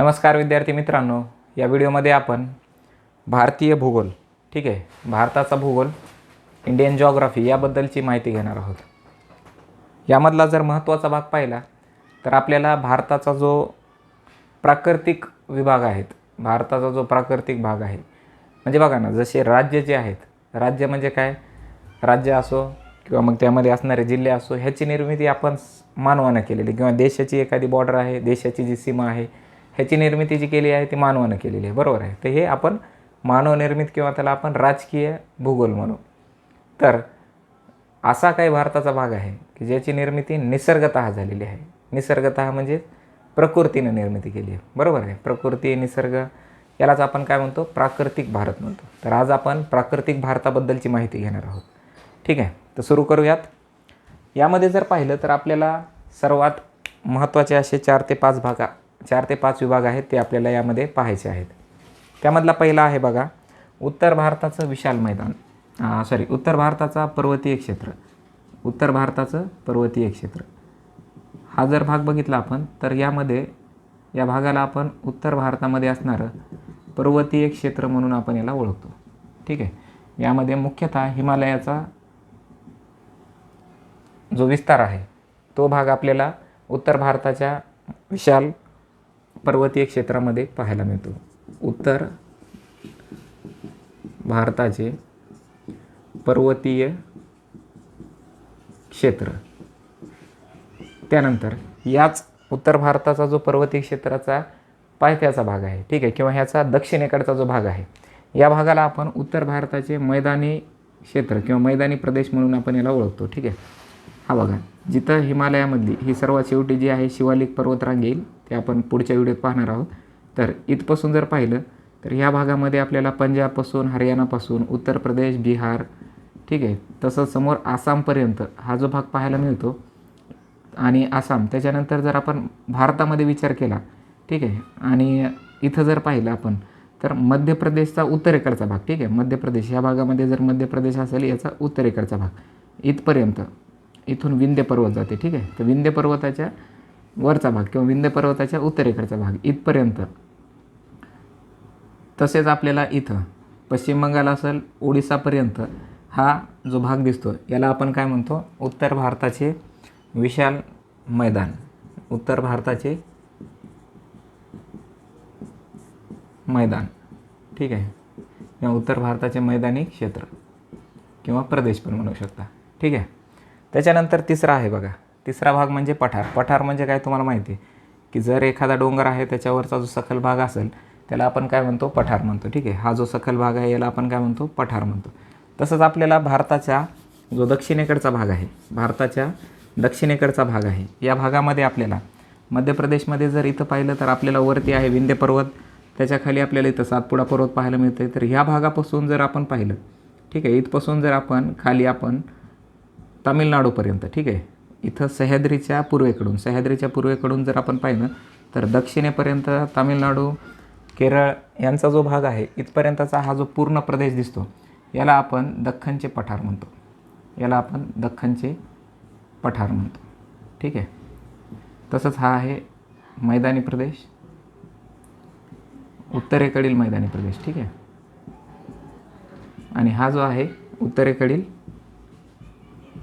नमस्कार विद्यार्थी मित्रांनो या व्हिडिओमध्ये आपण भारतीय भूगोल ठीक आहे भारताचा भूगोल इंडियन जॉग्राफी याबद्दलची माहिती घेणार आहोत. यामधला जर महत्त्वाचा भाग पाहिला तर आपल्याला भारताचा जो प्राकृतिक विभाग आहेत भारताचा जो प्राकृतिक भाग आहे म्हणजे बघा ना जसे राज्य जे आहेत राज्य म्हणजे काय? राज्य असो किंवा मग त्यामध्ये असणारे जिल्हे असो ह्याची निर्मिती आपण मानवानं केलेली किंवा देशाची एखादी बॉर्डर आहे देशाची जी सीमा आहे ह्याची निर्मिती जी केली आहे ती मानवानं केलेली आहे. बरोबर आहे. तर हे आपण मानवनिर्मित किंवा त्याला आपण राजकीय भूगोल म्हणू. तर असा काही भारताचा भाग आहे की ज्याची निर्मिती निसर्गतः झालेली आहे. निसर्गतः म्हणजे प्रकृतीनं निर्मिती केली आहे. बरोबर आहे. प्रकृती निसर्ग यालाच आपण काय म्हणतो? प्राकृतिक भारत म्हणतो. तर आज आपण प्राकृतिक भारताबद्दलची माहिती घेणार आहोत. ठीक आहे? तर सुरू करूयात. यामध्ये जर पाहिलं तर आपल्याला सर्वात महत्त्वाचे असे चार ते पाच भागा चार ते पाच विभाग आहेत ते आपल्याला यामध्ये पाहायचे आहेत. त्यामधला पहिला आहे बघा उत्तर भारताचं विशाल मैदान. सॉरी उत्तर भारताचा पर्वतीय क्षेत्र. उत्तर भारताचं पर्वतीय क्षेत्र. हा जर भाग बघितला आपण तर यामध्ये या भागाला आपण उत्तर भारतामध्ये असणारं पर्वतीय क्षेत्र म्हणून आपण याला ओळखतो. ठीक आहे? यामध्ये मुख्यतः हिमालयाचा जो विस्तार आहे तो भाग आपल्याला उत्तर भारताच्या विशाल पर्वतीय क्षेत्रामध्ये पाहायला मिळतो. उत्तर भारताचे पर्वतीय क्षेत्र. त्यानंतर याच उत्तर भारताचा जो पर्वतीय क्षेत्राचा पायथ्याचा भाग आहे ठीक आहे किंवा ह्याचा दक्षिणेकडचा जो भाग आहे या भागाला आपण उत्तर भारताचे मैदानी क्षेत्र किंवा मैदानी प्रदेश म्हणून आपण याला ओळखतो ठीक आहे. हा बघा जिथं हिमालयामधली ही सर्वात शेवटी जी आहे शिवालिक पर्वतरांग येईल ते आपण पुढच्या व्हिडिओत पाहणार आहोत. तर इथपासून जर पाहिलं तर ह्या भागामध्ये आपल्याला पंजाबपासून हरियाणापासून उत्तर प्रदेश बिहार ठीक आहे तसंच समोर आसामपर्यंत हा जो भाग पाहायला मिळतो आणि आसाम त्याच्यानंतर जर आपण भारतामध्ये विचार केला ठीक आहे आणि इथं जर पाहिलं आपण तर मध्य प्रदेशचा उत्तरेकडचा भाग ठीक आहे मध्य प्रदेश या भागामध्ये जर मध्य प्रदेश असेल याचा उत्तरेकडचा भाग इथपर्यंत. इथून विंध्य पर्वत जाते ठीक आहे? तर विंध्य पर्वताच्या वरचा भाग किंवा विंध्य पर्वताच्या उत्तरेकडचा भाग इथपर्यंत. तसेच आपल्याला इथं पश्चिम बंगाल असेल ओडिसापर्यंत हा जो भाग दिसतो याला आपण काय म्हणतो? उत्तर भारताचे विशाल मैदान. उत्तर भारताचे मैदान ठीक आहे? किंवा उत्तर भारताचे मैदानी क्षेत्र किंवा प्रदेश पण म्हणू शकता ठीक आहे? त्याच्यानंतर तिसरा आहे बघा. तिसरा भाग म्हणजे पठार. पठार म्हणजे काय तुम्हाला माहिती आहे? की जर एखादा डोंगर आहे त्याच्यावरचा जो सखल भाग असेल त्याला आपण काय म्हणतो? पठार म्हणतो. ठीक आहे? हा जो सखल भाग आहे याला आपण काय म्हणतो? पठार म्हणतो. तसंच आपल्याला भारताच्या जो दक्षिणेकडचा भाग आहे भारताच्या दक्षिणेकडचा भाग आहे या भागामध्ये आपल्याला मध्य प्रदेशमध्ये जर इथं पाहिलं तर आपल्याला वरती आहे विंध्य पर्वत. त्याच्याखाली आपल्याला इथं सातपुडा पर्वत पाहायला मिळतं तर ह्या भागापासून जर आपण पाहिलं ठीक आहे? इथपासून जर आपण खाली आपण तामिळनाडूपर्यंत ठीक आहे? इथं सह्याद्रीच्या पूर्वेकडून सह्याद्रीच्या पूर्वेकडून जर आपण पाहिलं तर दक्षिणेपर्यंत तामिळनाडू केरळ यांचा जो भाग आहे इथपर्यंतचा हा जो पूर्ण प्रदेश दिसतो याला आपण दख्खनचे पठार म्हणतो. याला आपण दख्खनचे पठार म्हणतो. ठीक आहे? तसंच हा आहे मैदानी प्रदेश. उत्तरेकडील मैदानी प्रदेश ठीक आहे? आणि हा जो आहे उत्तरेकडील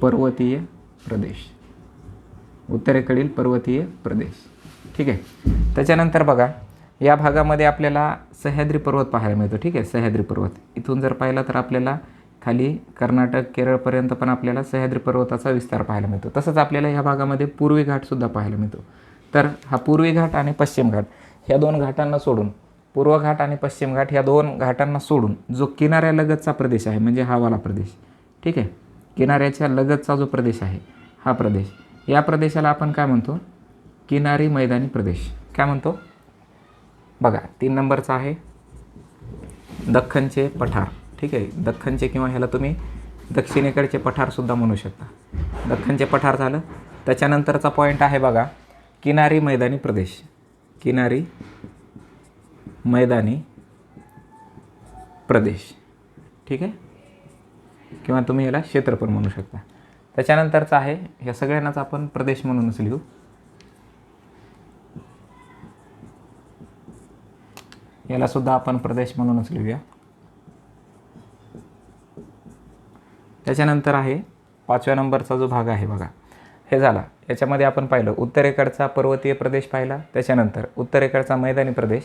पर्वतीय प्रदेश. उत्तरेकडील पर्वतीय प्रदेश. ठीक आहे? त्याच्यानंतर बघा या भागामध्ये आपल्याला सह्याद्री पर्वत पाहायला मिळतो. ठीक आहे? सह्याद्री पर्वत. इथून जर पाहिला तर आपल्याला खाली कर्नाटक केरळपर्यंत पण आपल्याला सह्याद्री पर्वताचा विस्तार पाहायला मिळतो. तसंच आपल्याला ह्या भागामध्ये पूर्वी घाटसुद्धा पाहायला मिळतो. तर हा पूर्वी घाट आणि पश्चिम घाट ह्या दोन घाटांना सोडून पूर्व घाट आणि पश्चिम घाट ह्या दोन घाटांना सोडून जो किनाऱ्यालगतचा प्रदेश आहे म्हणजे हा वाला प्रदेश. ठीक आहे? किनाऱ्याच्या लगतचा जो प्रदेश आहे हा प्रदेश. या प्रदेशाला आपण काय म्हणतो? किनारी मैदानी प्रदेश. काय म्हणतो? बघा तीन नंबरचा आहे दख्खनचे पठार. ठीक आहे? दख्खनचे किंवा ह्याला तुम्ही दक्षिणेकडचे पठारसुद्धा म्हणू शकता. दख्खनचे पठार झालं. त्याच्यानंतरचा पॉईंट आहे बघा किनारी मैदानी प्रदेश. किनारी मैदानी प्रदेश. ठीक आहे? किंवा तुम्ही याला क्षेत्र पण म्हणू शकता. त्याच्यानंतरचं आहे ह्या सगळ्यांनाच आपण प्रदेश म्हणूनच लिहू. याला सुद्धा आपण प्रदेश म्हणूनच लिहूया. त्याच्यानंतर आहे पाचव्या नंबरचा जो भाग आहे बघा. हे झाला. याच्यामध्ये आपण पाहिलं उत्तरेकडचा पर्वतीय प्रदेश पाहिला त्याच्यानंतर उत्तरेकडचा मैदानी प्रदेश.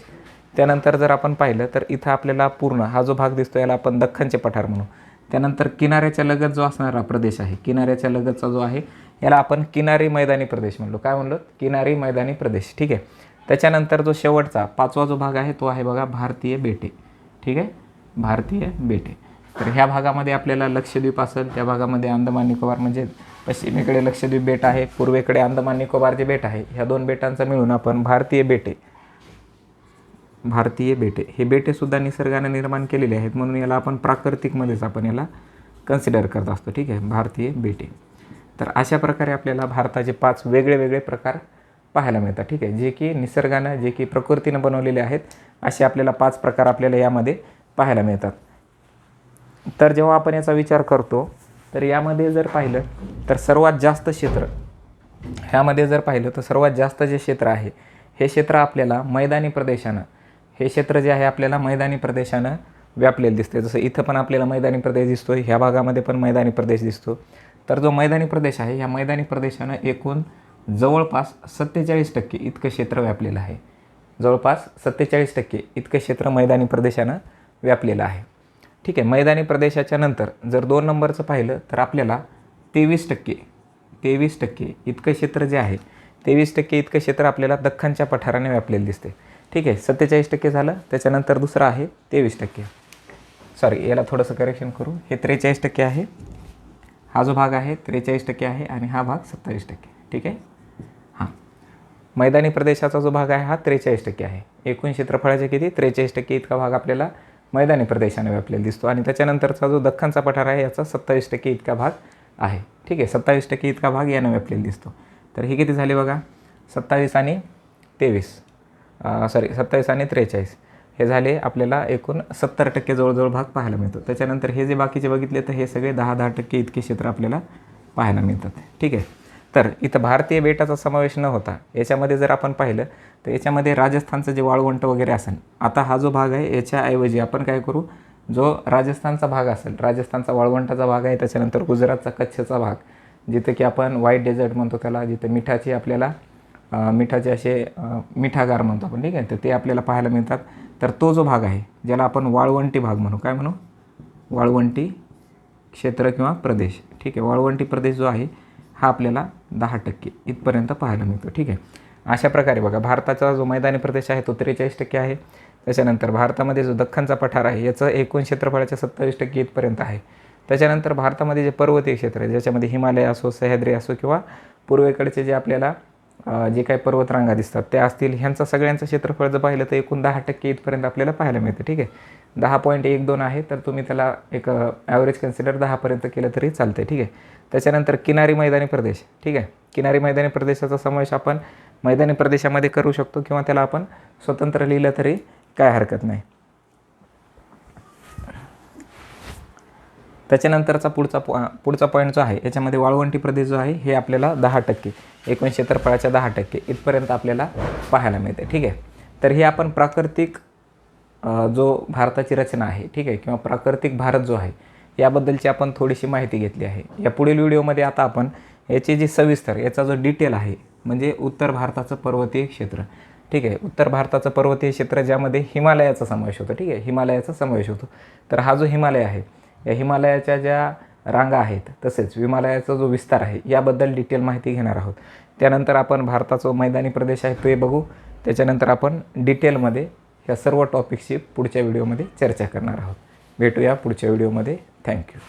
त्यानंतर जर आपण पाहिलं तर इथं आपल्याला पूर्ण हा जो भाग दिसतो याला आपण दख्खनचे पठार म्हणू. त्यानंतर किनाऱ्याच्या लगत जो असणारा प्रदेश आहे किनाऱ्याच्या लगतचा जो आहे याला आपण किनारी मैदानी प्रदेश म्हणलो. काय म्हणलो? किनारी मैदानी प्रदेश. ठीक आहे? त्याच्यानंतर जो शेवटचा पाचवा जो भाग आहे तो आहे बघा भारतीय बेटे. ठीक आहे? भारतीय बेटे. तर ह्या भागामध्ये आपल्याला लक्षद्वीप असेल त्या भागामध्ये अंदमान निकोबार म्हणजे पश्चिमेकडे लक्षद्वीप बेट आहे पूर्वेकडे अंदमान निकोबार जे बेट आहे ह्या दोन बेटांचं मिळून आपण भारतीय बेटे भारतीय बेटे. हे बेटेसुद्धा निसर्गाने निर्माण केलेले आहेत म्हणून याला आपण प्राकृतिकमध्येच आपण याला कन्सिडर करत असतो. ठीक आहे? भारतीय बेटे. तर अशा प्रकारे आपल्याला भारताचे पाच वेगळे वेगळे प्रकार पाहायला मिळतात. ठीक आहे? जे की निसर्गानं जे की प्रकृतीनं बनवलेले आहेत असे आपल्याला पाच प्रकार आपल्याला यामध्ये पाहायला मिळतात. तर जेव्हा आपण याचा विचार करतो तर यामध्ये जर पाहिलं तर सर्वात जास्त क्षेत्र ह्यामध्ये जर पाहिलं तर सर्वात जास्त जे क्षेत्र आहे हे क्षेत्र आपल्याला मैदानी प्रदेशानं हे क्षेत्र जे आहे आपल्याला मैदानी प्रदेशानं व्यापलेलं दिसते जसं इथं पण आपल्याला मैदानी प्रदेश दिसतो ह्या भागामध्ये पण मैदानी प्रदेश दिसतो. तर जो मैदानी प्रदेश आहे ह्या मैदानी प्रदेशानं एकूण जवळपास सत्तेचाळीस टक्के इतकं क्षेत्र व्यापलेलं आहे. जवळपास सत्तेचाळीस टक्के इतकं क्षेत्र मैदानी प्रदेशानं व्यापलेलं आहे. ठीक आहे मैदानी प्रदेशाच्या नंतर जर दोन नंबरचं पाहिलं तर आपल्याला तेवीस टक्के तेवीस टक्के इतकं क्षेत्र जे आहे तेवीस टक्के इतकं क्षेत्र आपल्याला दख्खनच्या पठाराने व्यापलेलं दिसते ठीक आहे सत्तेचाळीस टक्के झालं. त्याच्यानंतर दुसरं आहे तेवीस टक्के. सॉरी याला थोडंसं करेक्शन करू. हे त्रेचाळीस टक्के आहे. हा जो भाग आहे त्रेचाळीस टक्के आहे आणि हा भाग सत्तावीस टक्के. ठीक आहे? हां. मैदानी प्रदेशाचा जो भाग आहे हा त्रेचाळीस टक्के आहे. एकूण क्षेत्रफळाचे किती? त्रेचाळीस टक्के इतका भाग आपल्याला मैदानी प्रदेशाने व्यापलेला दिसतो. आणि त्याच्यानंतरचा जो दख्खनचा पठार आहे याचा सत्तावीस टक्के इतका भाग आहे. ठीक आहे? सत्तावीस टक्के इतका भाग यानं व्यापलेला दिसतो. तर हे किती झाले बघा? सत्तावीस आणि तेवीस. सॉरी सत्तावीस आणि त्रेचाळीस. हे झाले आपल्याला एकूण सत्तर टक्के जवळजवळ भाग पाहायला मिळतो. त्याच्यानंतर हे जे बाकीचे बघितले तर हे सगळे दहा दहा टक्के इतके क्षेत्र आपल्याला पाहायला मिळतात. ठीक आहे? तर इथं भारतीय बेटाचा समावेश न होता याच्यामध्ये जर आपण पाहिलं तर याच्यामध्ये राजस्थानचं जे वाळवंट वगैरे असेल आता हा जो भाग आहे याच्याऐवजी आपण काय करू जो राजस्थानचा भाग असेल राजस्थानचा वाळवंटाचा भाग आहे त्याच्यानंतर गुजरातचा कच्छचा भाग जिथं की आपण व्हाईट डेझर्ट म्हणतो त्याला जिथं मिठाची आपल्याला मिठाचे असे मिठागार म्हणतो आपण ठीक आहे? तर ते आपल्याला पाहायला मिळतात. तर तो जो भाग आहे ज्याला आपण वाळवंटी भाग म्हणू काय म्हणू? वाळवंटी क्षेत्र किंवा प्रदेश ठीक आहे? वाळवंटी प्रदेश जो आहे हा आपल्याला दहा टक्के इथपर्यंत पाहायला मिळतो ठीक आहे? अशा प्रकारे बघा भारताचा जो मैदानी प्रदेश आहे तो त्रेचाळीस टक्के आहे. त्याच्यानंतर भारतामध्ये जो दख्खनचा पठार आहे याचं एकूण क्षेत्रफळाच्या सत्तावीस टक्के इथपर्यंत आहे. त्याच्यानंतर भारतामध्ये जे पर्वतीय क्षेत्र आहे ज्याच्यामध्ये हिमालय असो सह्याद्री असो किंवा पूर्वेकडचे जे आपल्याला जे काही पर्वतरांगा दिसतात त्या असतील. ह्यांचा सगळ्यांचं क्षेत्रफळ जर पाहिलं तर एकूण दहा टक्के इथपर्यंत आपल्याला पाहायला मिळतं ठीक आहे? दहा पॉईंट एक दोन आहे तर तुम्ही त्याला एक ॲव्हरेज कन्सिडर दहापर्यंत केलं तरी चालतं ठीक आहे? त्याच्यानंतर किनारी मैदानी प्रदेश ठीक आहे? किनारी मैदानी प्रदेशाचा समावेश आपण मैदानी प्रदेशामध्ये करू शकतो किंवा त्याला आपण स्वतंत्र लिहिलं तरी काय हरकत नाही. त्याच्यानंतरचा पुढचा पॉ पुढचा पॉईंट जो आहे याच्यामध्ये वाळवंटी प्रदेश जो आहे हे आपल्याला दहा टक्के. एकूण क्षेत्रफळाच्या दहा टक्के इथपर्यंत आपल्याला पाहायला मिळते ठीक आहे? तर हे आपण प्राकृतिक जो भारताची रचना आहे ठीक आहे किंवा प्राकृतिक भारत जो आहे याबद्दलची आपण थोडीशी माहिती घेतली आहे. या पुढील व्हिडिओमध्ये आता आपण याची जी सविस्तर याचा जो डिटेल आहे म्हणजे उत्तर भारताचं पर्वतीय क्षेत्र ठीक आहे? उत्तर भारताचं पर्वतीय क्षेत्र ज्यामध्ये हिमालयाचा समावेश होतो ठीक आहे? हिमालयाचा समावेश होतो. तर हा जो हिमालय आहे या हिमालयाच्या ज्या रांगा आहेत. तसेच हिमालयाचा जो विस्तार आहे याबद्दल डिटेल माहिती घेणार आहोत. त्यानंतर आपण भारताचा मैदानी प्रदेश आहे ते बघू. त्याच्यानंतर आपण डिटेलमध्ये ह्या सर्व टॉपिक्सची पुढच्या व्हिडिओमध्ये चर्चा करणार आहोत. भेटूया पुढच्या व्हिडिओमध्ये थँक्यू